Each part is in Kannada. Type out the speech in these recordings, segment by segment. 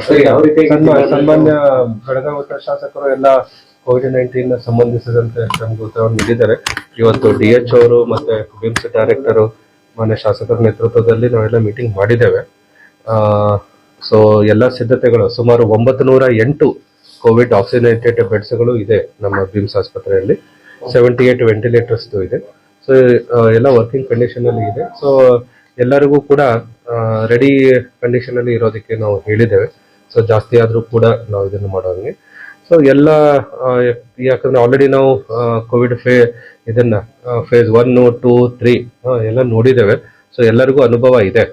ಸನ್ಮಾನ್ಯ ಬೆಳಗಾವಿ ಉತ್ತರ ಶಾಸಕರು ಎಲ್ಲ ಕೋವಿಡ್ ನೈನ್ಟೀನ್ ಸಂಬಂಧಿಸಿದಂತೆ ಉತ್ತರವನ್ನು ನೀಡಿದ್ದಾರೆ. ಇವತ್ತು ಡಿ ಎಚ್ ಅವರು ಮತ್ತೆ ಬಿಮ್ಸ್ ಡೈರೆಕ್ಟರ್ ಮಾನ್ಯ ಶಾಸಕರ ನೇತೃತ್ವದಲ್ಲಿ ನಾವೆಲ್ಲ ಮೀಟಿಂಗ್ ಮಾಡಿದ್ದೇವೆ. ಸೊ ಎಲ್ಲ ಸಿದ್ಧತೆಗಳು, ಸುಮಾರು ಒಂಬತ್ತು ನೂರ ಎಂಟು ಕೋವಿಡ್ ಆಕ್ಸಿಜನೇಟೆಡ್ ಬೆಡ್ಸ್ಗಳು ಇದೆ ನಮ್ಮ ಬಿಮ್ಸ್ ಆಸ್ಪತ್ರೆಯಲ್ಲಿ. ಸೆವೆಂಟಿ ಏಟ್ ವೆಂಟಿಲೇಟರ್ಸ್ ಇದೆ. ಸೊ ಎಲ್ಲ ವರ್ಕಿಂಗ್ ಕಂಡೀಷನ್ ಅಲ್ಲಿ ಇದೆ. ಸೊ ಎಲ್ಲರಿಗೂ ಕೂಡ ರೆಡಿ ಕಂಡೀಷನ್ ಅಲ್ಲಿ ಇರೋದಕ್ಕೆ ನಾವು ಹೇಳಿದ್ದೇವೆ. ಸೊ ಜಾಸ್ತಿ ಆದ್ರೂ ಕೂಡ ನಾವು ಇದನ್ನು ಮಾಡೋಂಗೆ ಸೊ ಎಲ್ಲ ಯಾಕಂದ್ರೆ ಆಲ್ರೆಡಿ ನಾವು ಕೋವಿಡ್ ಫೇ, ಇದನ್ನ ಫೇಸ್ ಒನ್ ಟೂ ತ್ರೀ ಎಲ್ಲ ನೋಡಿದ್ದೇವೆ. ಸೊ ಎಲ್ಲರಿಗೂ ಅನುಭವ ಇದೆ.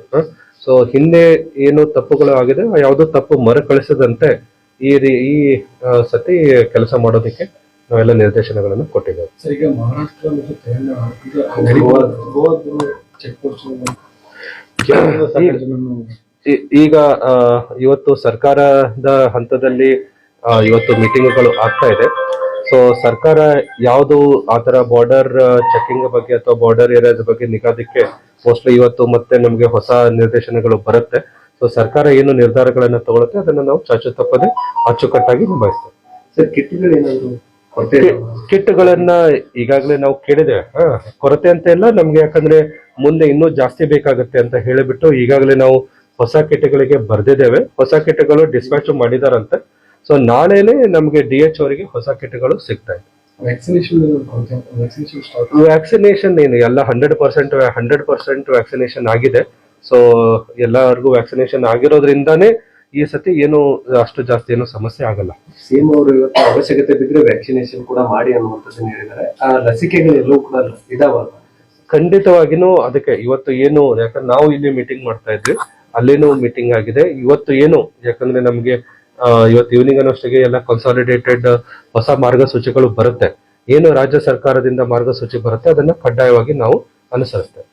ಸೊ ಹಿಂದೆ ಏನು ತಪ್ಪುಗಳು ಆಗಿದೆ, ಯಾವುದೋ ತಪ್ಪು ಮರುಕಳಿಸದಂತೆ ಈ ಈ ಸತಿ ಕೆಲಸ ಮಾಡೋದಕ್ಕೆ ನಾವೆಲ್ಲ ನಿರ್ದೇಶನಗಳನ್ನು ಕೊಟ್ಟಿದ್ದೇವೆ. ಮಹಾರಾಷ್ಟ್ರ ಮತ್ತು ತೆಲಂಗಾಣ ಚೆಕ್ ಪೋಸ್ಟ್ ಸಾಕಷ್ಟು ಜನನು ಈ- ಈಗ ಆ, ಇವತ್ತು ಸರ್ಕಾರದ ಹಂತದಲ್ಲಿ ಆ, ಇವತ್ತು ಮೀಟಿಂಗ್ಗಳು ಆಗ್ತಾ ಇದೆ. ಸೊ ಸರ್ಕಾರ ಯಾವುದು ಆತರ ಬಾರ್ಡರ್ ಚೆಕಿಂಗ್ ಬಗ್ಗೆ ಅಥವಾ ಬಾರ್ಡರ್ ಏರಿಯಾದ ಬಗ್ಗೆ ನಿಗಾದಕ್ಕೆ ಮೋಸ್ಟ್ಲಿ ಇವತ್ತು ಮತ್ತೆ ನಮಗೆ ಹೊಸ ನಿರ್ದೇಶನಗಳು ಬರುತ್ತೆ. ಸೊ ಸರ್ಕಾರ ಏನು ನಿರ್ಧಾರಗಳನ್ನ ತಗೊಳುತ್ತೆ ಅದನ್ನ ನಾವು ಚಾಚು ತಪ್ಪದೆ ಅಚ್ಚುಕಟ್ಟಾಗಿ ನಿಭಾಯಿಸ್ತೇವೆ. ಸರ್ ಕಿಟ್ಗಳು ಏನಾದ್ರು? ಕಿಟ್ಗಳನ್ನ ಈಗಾಗಲೇ ನಾವು ಕೇಳಿದ್ದೇವೆ ಹಾ, ಕೊರತೆ ಅಂತ ಇಲ್ಲ. ನಮ್ಗೆ ಯಾಕಂದ್ರೆ ಮುಂದೆ ಇನ್ನೂ ಜಾಸ್ತಿ ಬೇಕಾಗುತ್ತೆ ಅಂತ ಹೇಳಿಬಿಟ್ಟು ಈಗಾಗಲೇ ನಾವು ಹೊಸ ಕಿಟ್ಗಳಿಗೆ ಬರ್ದಿದ್ದೇವೆ. ಹೊಸ ಕಿಟ್ಗಳು ಡಿಸ್ಪ್ಯಾಚ್ ಮಾಡಿದಾರಂತೆ. ಸೊ ನಾಳೆನೆ ನಮ್ಗೆ ಡಿ ಎಚ್ ಅವರಿಗೆ ಹೊಸ ಕಿಟ್ಗಳು ಸಿಗ್ತಾ ಇದೆ. ವ್ಯಾಕ್ಸಿನೇಷನ್ ಏನು ಎಲ್ಲ hundred percent hundred percent vaccination ಆಗಿದೆ. ಸೊ ಎಲ್ಲರಿಗೂ ವ್ಯಾಕ್ಸಿನೇಷನ್ ಆಗಿರೋದ್ರಿಂದಾನೇ ಈ ಸತಿ ಏನು ಅಷ್ಟು ಜಾಸ್ತಿ ಏನು ಸಮಸ್ಯೆ ಆಗಲ್ಲ. ಸಿಎಂ ಅವರು ಇವತ್ತು ಅವಶ್ಯಕತೆ ಬಿದ್ರೆ ವ್ಯಾಕ್ಸಿನೇಷನ್ ಕೂಡ ಮಾಡಿ ಅನ್ನುವಂಥದ್ದನ್ನ ಹೇಳಿದ್ದಾರೆ. ಆ ಲಸಿಕೆಗಳೆಲ್ಲವೂ ಕೂಡ ಇದಾವಲ್ಲ ಖಂಡಿತವಾಗಿನೂ ಅದಕ್ಕೆ ಇವತ್ತು ಏನು ಯಾಕಂದ್ರೆ ನಾವು ಇಲ್ಲಿ ಮೀಟಿಂಗ್ ಮಾಡ್ತಾ ಇದ್ವಿ. ಅಲ್ಲೇನೂ ಮೀಟಿಂಗ್ ಆಗಿದೆ. ಇವತ್ತು ಏನು ಯಾಕಂದ್ರೆ ನಮಗೆ ಇವತ್ತು ಈವ್ನಿಂಗ್ ಅನ್ನೋಷ್ಟಿಗೆ ಎಲ್ಲ ಕನ್ಸಾಲಿಡೇಟೆಡ್ ಹೊಸ ಮಾರ್ಗಸೂಚಿಗಳು ಬರುತ್ತೆ. ಏನು ರಾಜ್ಯ ಸರ್ಕಾರದಿಂದ ಮಾರ್ಗಸೂಚಿ ಬರುತ್ತೆ ಅದನ್ನ ಕಡ್ಡಾಯವಾಗಿ ನಾವು ಅನುಸರಿಸ್ತೇವೆ.